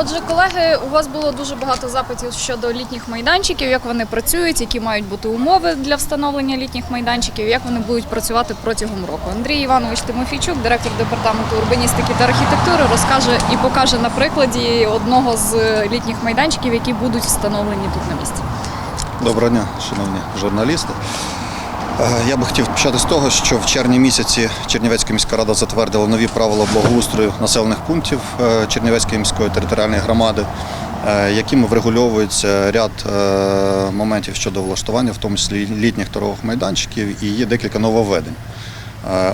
Отже, колеги, у вас було дуже багато запитів щодо літніх майданчиків, як вони працюють, які мають бути умови для встановлення літніх майданчиків, як вони будуть працювати протягом року. Андрій Іванович Тимофійчук, директор департаменту урбаністики та архітектури, розкаже і покаже на прикладі одного з літніх майданчиків, які будуть встановлені тут на місці. Доброго дня, шановні журналісти. Е, Я би хотів почати з того, що в червні місяці Чернівецька міська рада затвердила нові правила благоустрою населених пунктів е, Чернівецької міської територіальної громади, е, якими врегульовується ряд моментів щодо влаштування, в тому числі літніх торгових майданчиків, і є декілька нововведень.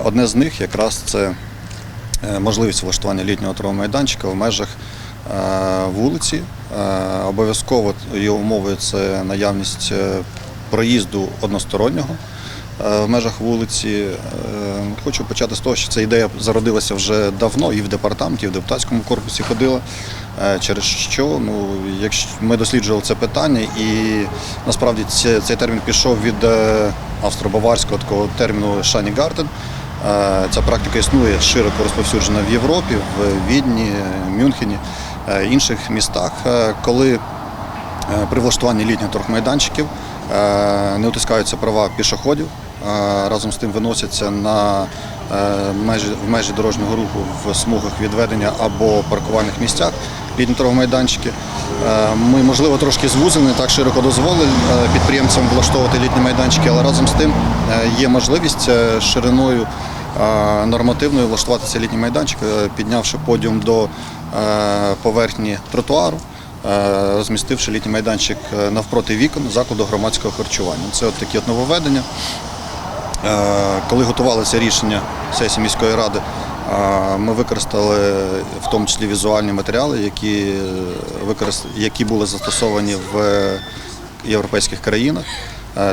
Одне з них якраз це можливість влаштування літнього торгового майданчика в межах вулиці. Обов'язково її умовою це наявність проїзду одностороннього в межах вулиці. Е, Хочу почати з того, що ця ідея зародилася вже давно і в департаменті, і в депутатському корпусі ходила. Е, Через що ну, якщо ми досліджували це питання, і насправді це- цей термін пішов від е, австро-баварського такого терміну «Шанігартен». Е, Ця практика існує широко розповсюджена в Європі, в Відні, Мюнхені, е, інших містах, е, коли е, при влаштуванні літніх торгмайданчиків е, не утискаються права пішоходів, е, разом з тим виносяться на е, межі, в межі дорожнього руху в смугах відведення або паркувальних місцях літні торгмайданчики. Е, Ми, можливо, трошки звузили, не так широко дозволили е, підприємцям влаштовувати літні майданчики, але разом з тим е, є можливість е, шириною е, нормативною влаштувати цей літній майданчик, е, піднявши подіум до е, поверхні тротуару, е, розмістивши літній майданчик е, навпроти вікон закладу громадського харчування. Це от такі от нововведення. Е, Коли готувалося рішення сесії міської ради, е, ми використали в тому числі візуальні матеріали, які, е, які були застосовані в європейських країнах,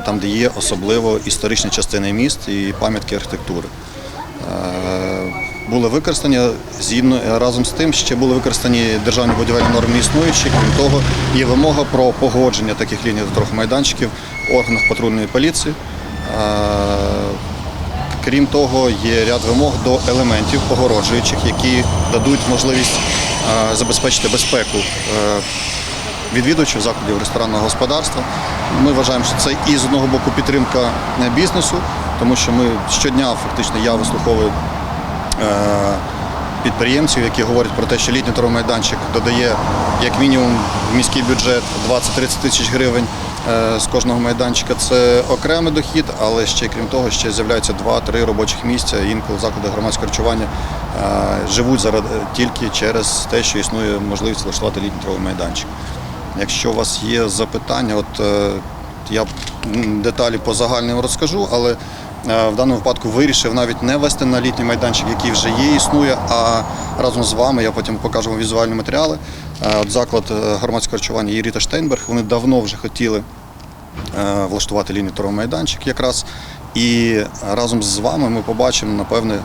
там, де є особливо історичні частини міст і пам'ятки архітектури. Були використані згідно разом з тим, ще були використані державні будівельні норми існуючі. Крім того, є вимога про погодження таких ліній майданчиків в органах патрульної поліції. Крім того, є ряд вимог до елементів погороджуючих, які дадуть можливість е, забезпечити безпеку е, відвідувачів закладів ресторанного господарства. Ми вважаємо, що це і з одного боку підтримка е, бізнесу, тому що ми щодня фактично я вислуховую підприємців, які говорять про те, що літній торгомайданчик додає як мінімум в міський бюджет 20-30 тисяч гривень з кожного майданчика. Це окремий дохід, але ще крім того, ще з'являються 2-3 робочих місця. Інколи заклади громадського харчування е, живуть зараз тільки через те, що існує можливість влаштувати літній торговий майданчик. Якщо у вас є запитання, от е, я деталі по загальним розкажу, але е, в даному випадку вирішив навіть не вести на літній майданчик, який вже є, існує, а разом з вами я потім покажу вам візуальні матеріали. Е, От заклад е, громадського харчування Єріта Штейнберг, вони давно вже хотіли е, влаштувати лінію торговий майданчик якраз. І разом з вами ми побачимо, напевне,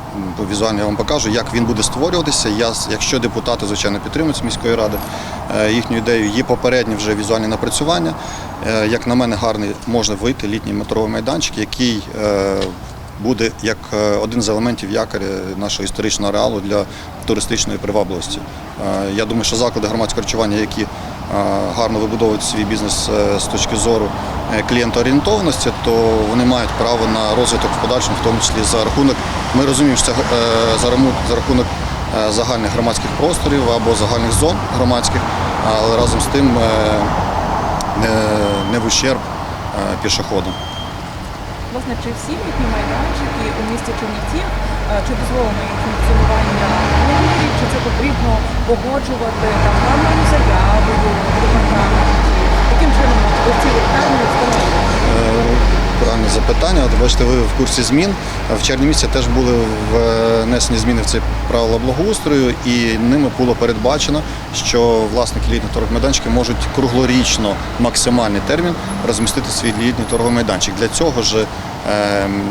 візуально я вам покажу, як він буде створюватися. Я, якщо депутати, звичайно, підтримують міської ради їхню ідею, є попередні вже візуальні напрацювання. Як на мене, гарний може вийти літній метровий майданчик, який буде як е, один з елементів якоря нашого історичного ареалу для туристичної привабливості. Е, Я думаю, що заклади громадського харчування, які е, гарно вибудовують свій бізнес з точки зору клієнтоорієнтованості, то вони мають право на розвиток в подальшому, в тому числі за рахунок. Ми розуміємо, що це за рахунок, за рахунок загальних громадських просторів або загальних зон громадських, але разом з тим не, в ущерб пішоходам. Чи всі літні майданчики у місті Чернівці, е, чи дозволено їх функціонування номерів, чи це потрібно погоджувати програмною заявою в департаменті? Яким чином ці от встановлюють? Е, Правильне запитання. От бачите, ви в курсі змін. В червні місяці теж були внесені зміни в ці правила благоустрою, і ними було передбачено, що власники літніх торгових майданчиків можуть круглорічно максимальний термін розмістити свій літній торговий майданчик. Для цього ж ем,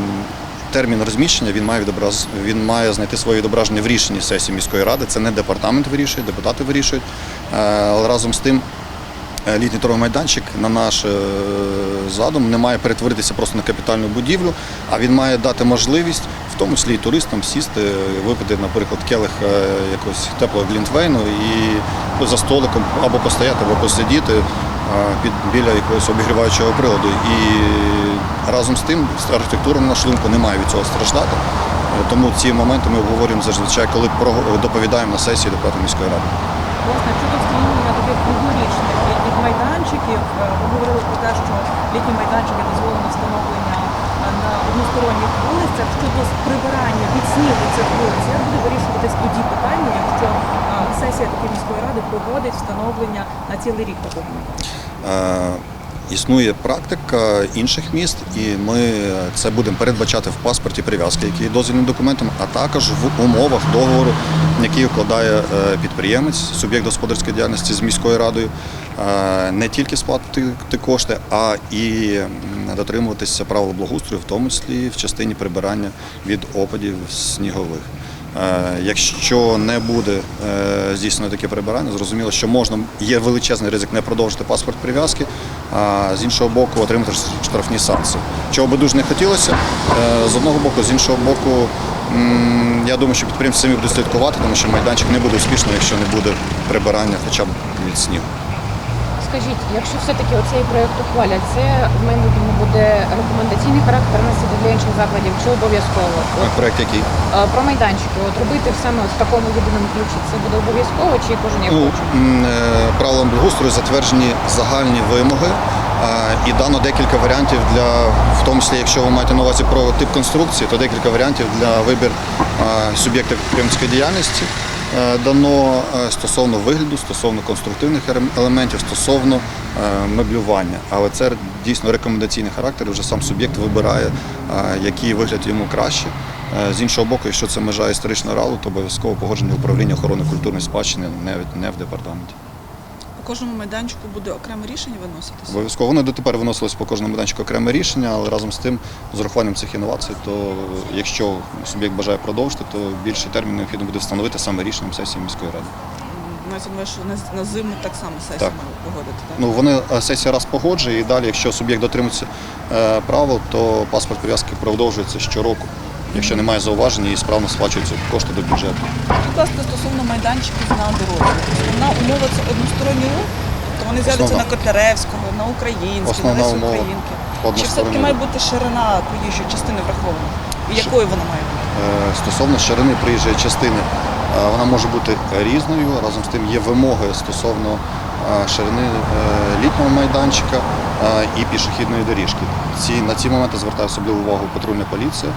термін розміщення він має відобраз... він має знайти своє відображення в рішенні сесії міської ради. Це не департамент вирішує, депутати вирішують. Е, Але разом з тим Е, Літній торговий майданчик на наш е, задум не має перетворитися просто на капітальну будівлю, а він має дати можливість в тому числі і туристам сісти, випити, наприклад, келих е, якогось теплого глінтвейну і ну, за столиком або постояти, або посидіти е, під біля якогось обігріваючого приладу. І разом з тим архітектура, на нашу думку, не має від цього страждати. Е, Тому ці моменти ми обговорюємо зазвичай, коли доповідаємо на сесії депутатів міської ради. Власне, щодо встановлення таких круглорічних літніх майданчиків, е, ви говорили про те, літні майданчики дозволено встановлення е, на односторонніх вулицях. Щодо прибирання від снігу цих вулиць, як буде вирішуватись тоді питання, якщо е, сесія такої міської ради погодить встановлення на цілий рік такого майданчика? Існує практика інших міст, і ми це будемо передбачати в паспорті прив'язки, який є дозвільним документом, а також в умовах договору, який укладає е, підприємець, суб'єкт господарської діяльності з міською радою, Е, не тільки сплатити кошти, а і дотримуватися правил благоустрою, в тому числі в частині прибирання від опадів снігових. Е, Якщо не буде е, здійснено таке прибирання, зрозуміло, що можна є величезний ризик не продовжити паспорт прив'язки, а з іншого боку отримати штрафні санкції. Чого би дуже не хотілося, е, з одного боку, з іншого боку, я думаю, що підприємці самі будуть слідкувати, тому що майданчик не буде успішним, якщо не буде прибирання хоча б від снігу. Скажіть, якщо все-таки оцей проєкт ухвалять, це в майбутньому буде рекомендаційний характер носити для інших закладів чи обов'язково? От, Проект який? про майданчики, от робити саме в такому єдиному ключі, це буде обов'язково чи кожен як Ну, хоче? е, правилам благоустрою затверджені загальні вимоги. І дано декілька варіантів для, в тому числі, якщо ви маєте на увазі про тип конструкції, то декілька варіантів для вибір суб'єктів підприємницької діяльності дано е, стосовно вигляду, стосовно конструктивних елементів, стосовно е, меблювання. Але це дійсно рекомендаційний характер. Вже сам суб'єкт вибирає, е, який вигляд йому краще. Е, З іншого боку, якщо це межа історичного ралу, то обов'язково погодження управління охорони культурної спадщини не в департаменті. Кожному майданчику буде окреме рішення виноситися? Обов'язково вони дотепер виносилось по кожному майданчику окреме рішення, але разом з тим, з урахуванням цих інновацій, то якщо суб'єкт бажає продовжити, то більший термін необхідно буде встановити саме рішенням сесії міської ради. Мається на зиму так само сесія Так. погодити. Так? Ну вони е, сесія раз погоджує, і далі, якщо суб'єкт дотримується е, правил, то паспорт прив'язки продовжується щороку. Якщо немає зауважень і справно сплачуються кошти до бюджету. Будь ласка, стосовно майданчиків на дорозі. Основна умова це односторонній рух, тобто вони з'являться на Котляревського, на Українській, Основна на Лесі Українки. Чи все-таки має бути ширина проїжджої частини врахована? І якою вона має бути? Е, Стосовно ширини проїжджої частини, е, вона може бути різною. Разом з тим є вимоги стосовно е, ширини літнього майданчика і пішохідної доріжки. Ці, на ці моменти звертає особливу увагу патрульна поліція,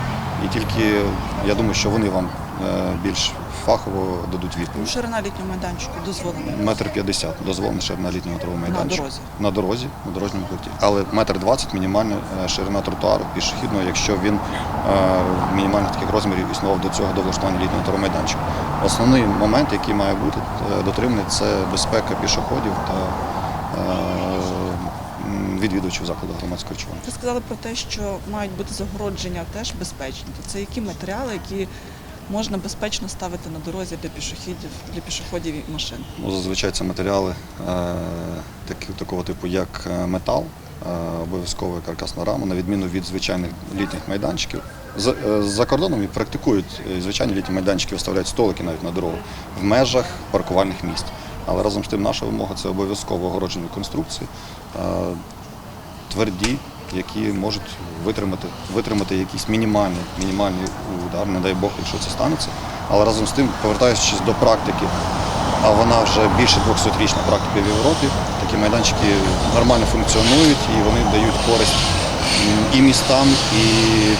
і тільки я думаю, що вони вам е, більш фахово дадуть відповідь. Ширина літнього майданчику дозволена. Метр п'ятдесят дозволена ширина літнього торгового На дорозі. На дорозі, на дорожньому пункті. Але метр двадцять мінімальна е, ширина тротуару пішохідного, якщо він е, в мінімальних таких розмірів існував до цього до влаштування літнього торгового майданчика. Основний момент, який має бути е, дотриманий, це безпека пішоходів та е, відвідувачів закладу громадського чування. Ви сказали про те, що мають бути загородження теж безпечні. То це які матеріали, які можна безпечно ставити на дорозі для пішохідів, для пішоходів і машин? Ну, зазвичай це матеріали е, такі, такого типу, як е, метал, е, обов'язково каркасна рама, на відміну від звичайних літніх майданчиків. За, е, за кордоном і практикують е, звичайні літні майданчики, виставляють столики навіть на дорогу в межах паркувальних місць. Але разом з тим наша вимога це обов'язково огороджені конструкції, тверді, які можуть витримати, витримати якийсь мінімальний, мінімальний удар, не дай Бог, якщо це станеться. Але разом з тим, повертаючись до практики, а вона вже більше 200-річна практика в Європі, такі майданчики нормально функціонують і вони дають користь і містам, і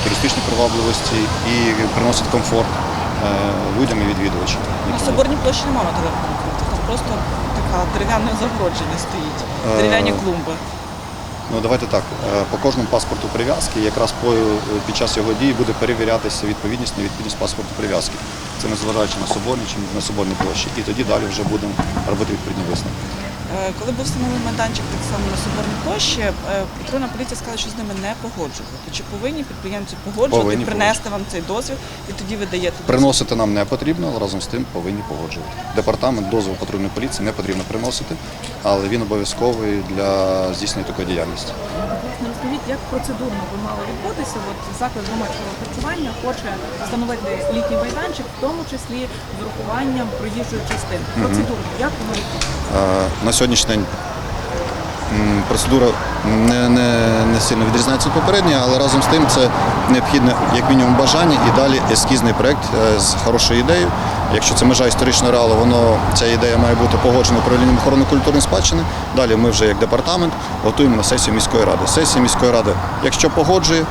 туристичній привабливості, і приносять комфорт е, людям і відвідувачам. На соборній площі немає металевого конкрету, там просто така дерев'яне загородження стоїть, Е, дерев'яні клумби. Ну давайте так. е, По кожному паспорту прив'язки, якраз е, під час його дії буде перевірятися відповідність, на відповідність паспорту прив'язки. Це незважаючи на соборні чи на соборні площі. І тоді далі вже будемо робити відповідні висновки. Е, Коли був встановлений майданчик так само на соборній площі, е, патрульна поліція сказала, що з ними не погоджувати. Чи повинні підприємці погоджувати, Повинні принести вам цей дозвіл і тоді ви даєте дозвіл? Приносити нам не потрібно, але разом з тим повинні погоджувати. Департамент дозвіл патрульної поліції не потрібно приносити, але він обов'язковий для здійснення такої діяльності. Розкажіть, як процедурно би мало відбутися? От заклад громадського харчування хоче встановити літній майданчик, в тому числі з урахуванням проїжджої частини. Процедурно, як воно відбувається? На сьогоднішній день процедура не, не, не сильно відрізняється від попередньої, але разом з тим це необхідне як мінімум бажання і далі ескізний проєкт е, з хорошою ідеєю. Якщо це межа історичного реалу, воно ця ідея має бути погоджена управлінням охорони культурної спадщини. Далі ми вже як департамент готуємо на сесію міської ради. Сесія міської ради, якщо погоджує,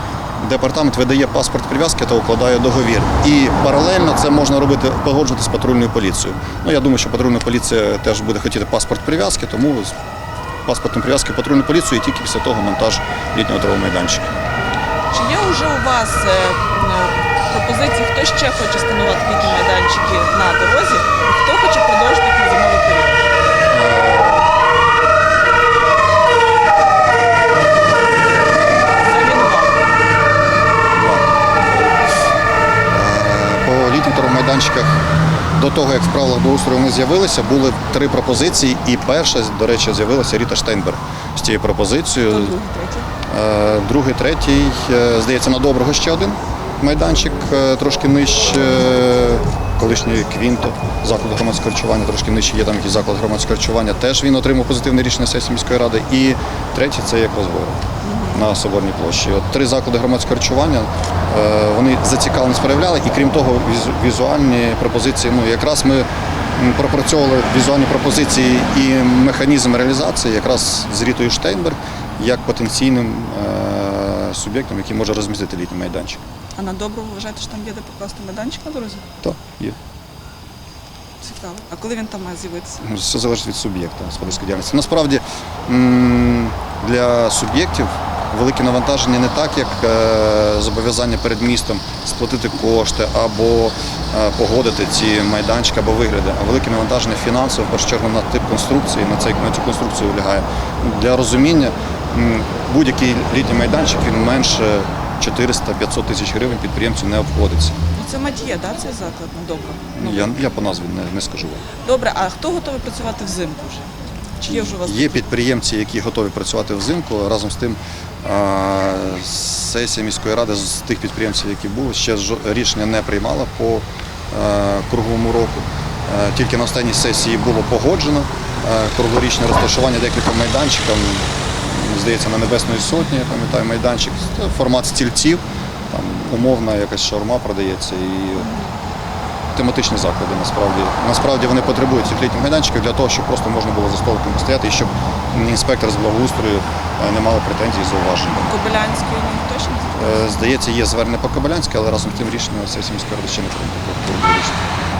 департамент видає паспорт прив'язки та укладає договір. І паралельно це можна робити погоджувати з патрульною поліцією. Ну я думаю, що патрульна поліція теж буде хотіти паспорт прив'язки, тому паспортом прив'язки в патрульну поліцію і тільки після того монтаж літнього торгового майданчика. Чи є вже у вас е, е, пропозиції, хто ще хоче встановити літні майданчики на дорозі, хто хоче продовжити зимовий період? По літніх торгомайданчиках до того, як в правилах благоустрою вони з'явилися, були три пропозиції, і перша, до речі, з'явилася Ріта Штейнберг з цією пропозицією. Другий, третій? Е, Другий, третій, е, здається, на доброго ще один майданчик, е, трошки нижче колишньої Квінто, заклад громадського харчування, трошки нижче є там якийсь заклад громадського харчування. Теж він отримав позитивне рішення сесії міської ради. І третій це як розбор на Соборній площі. От три заклади громадського харчування е, вони зацікавленість проявляли, і крім того, візуальні пропозиції. Ну якраз ми пропрацьовували візуальні пропозиції і механізм реалізації якраз з Рітою Штейнберг як потенційним е, суб'єктом, який може розмістити літній майданчик. А на доброго вважаєте, що там є де покласти майданчик на дорозі? Так, є. Цікаво. А коли він там має з'явитися? Все залежить від суб'єкта господарської діяльності. Насправді для суб'єктів велике навантаження не так, як е, зобов'язання перед містом сплатити кошти або е, погодити ці майданчики або вигляди, а велике навантаження фінансове, в першу чергу на тип конструкції, на, цей, на цю конструкцію лягає. Для розуміння будь-який літній майданчик він менше 400-500 тисяч гривень підприємцю не обходиться. Ну це Матіє, да, цей заклад на добро? Ну, Я, я по назві не, не скажу вам. Добре, а хто готовий працювати взимку вже? Є вже у вас? Є підприємці, які готові працювати взимку. Разом з тим, сесія міської ради з тих підприємців, які були, ще рішення не приймала по е, круговому року. Е, Тільки на останній сесії було погоджено е, круглорічне розташування декілька майданчиків. Здається, на Небесної Сотні, я пам'ятаю, майданчик, формат стільців, там умовна якась шаурма продається. І тематичні заклади насправді. Насправді вони потребують цих літніх майданчиків для того, щоб просто можна було за столиком стояти і щоб інспектор з благоустрою е, не мали претензій і зауважень. Кобилянської точно? Е, Здається, є звернення по Кобилянській, але разом з тим рішення сесії міської ради ще не прийнято.